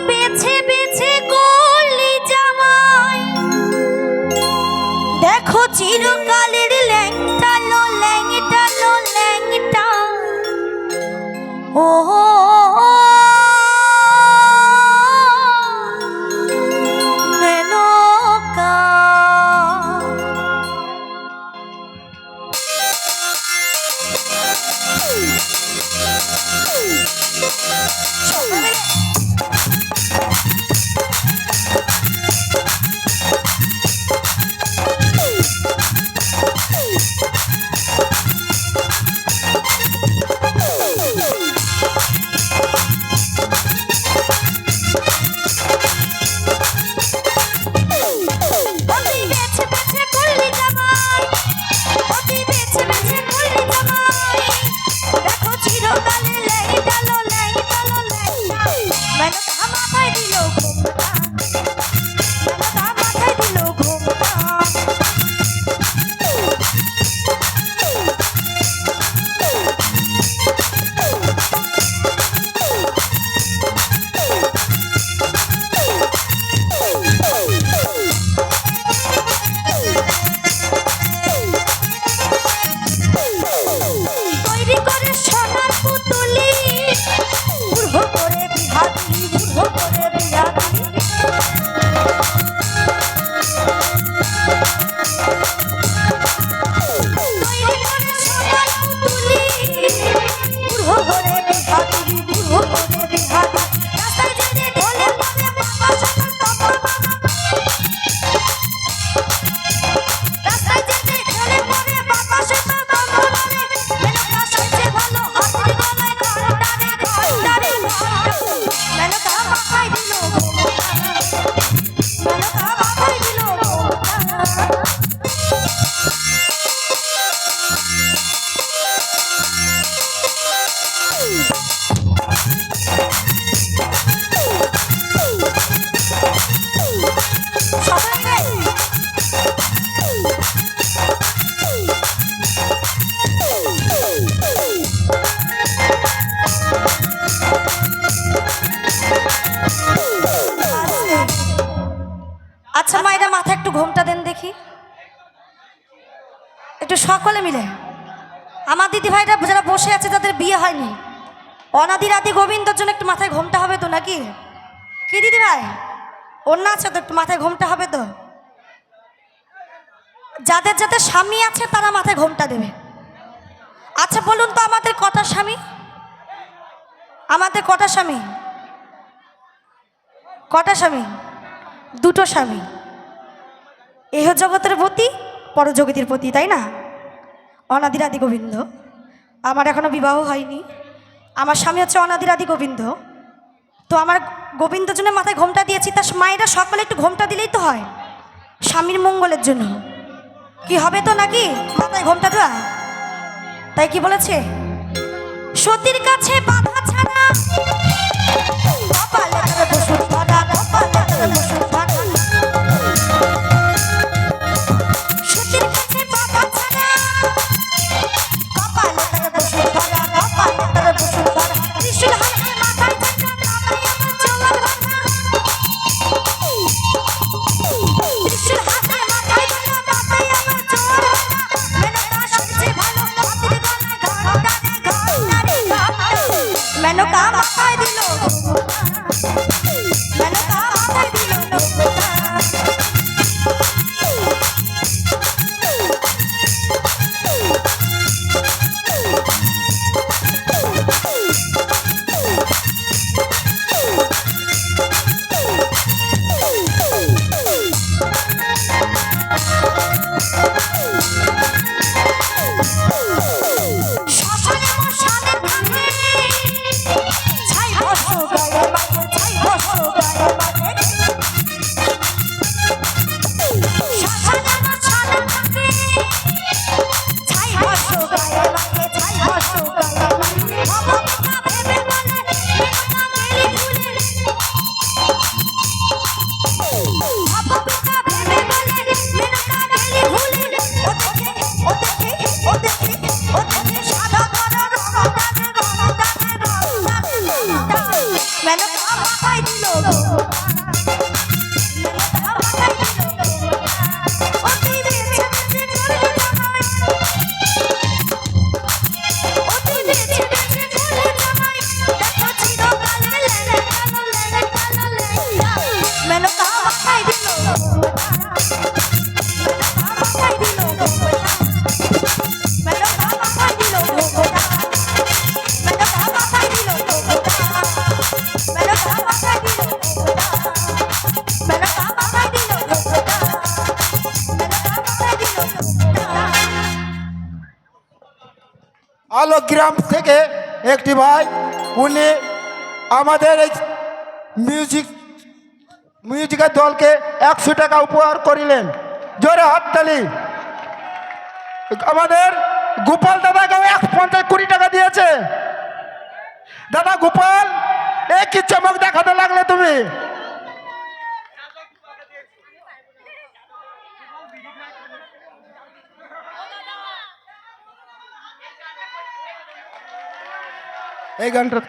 বেছে বেছে করলি জামাই। দেখো চিরকালের ল্যাংটা লো ল্যাংটা। লো ল্যাংটা ও অতি মেনকা মাথায় মায়েরা মাথা একটু ঘোমটা দেন দেখি। একটু সকলে মিলে। আমার দিদি ভাইরা যারা বসে আছে, তাদের বিয়ে হয়নি। অনাদি রাতি গোবিন্দর জন্য একটু মাথায় ঘোমটা হবে তো নাকি? কি দিদি ভাই অন্য আছে তো, একটু মাথায় ঘোমটা হবে তো? যাদের যাদের স্বামী আছে, তারা মাথায় ঘোমটা দেবে। আচ্ছা বলুন তো আমাদের কটা স্বামী? আমাদের কটা স্বামী? কটা স্বামী? দুটো স্বামী। এহ জগতের প্রতি, পরজগতির প্রতি, তাই না? অনাদিরাদি গোবিন্দ, আমার এখনও বিবাহ হয়নি। আমার স্বামী হচ্ছে অনাদিরাদি গোবিন্দ। তো আমার গোবিন্দ জন্য মাথায় ঘোমটা দিয়েছি তার মায়েরা সকলে একটু ঘোমটা দিলেই তো হয়। স্বামীর মঙ্গলের জন্য। কি হবে তো নাকি? মাথায় ঘোমটা দেওয়া? তাই কি বলেছে? সতীর কাছে বাধা ছাড়া Baba. Venom আলো গ্রাম থেকে একটি ভাই, উনি আমাদের এই মিউজিক মিউজিকের দলকে একশো টাকা উপহার করিলেন। জোরে হাততালি আমাদের গোপাল দাদাকেও এক পঞ্চাশ কুড়ি টাকা দিয়েছে। দাদা গোপাল, এ কি চমক দেখাতে লাগলে তুমি? এই গানটা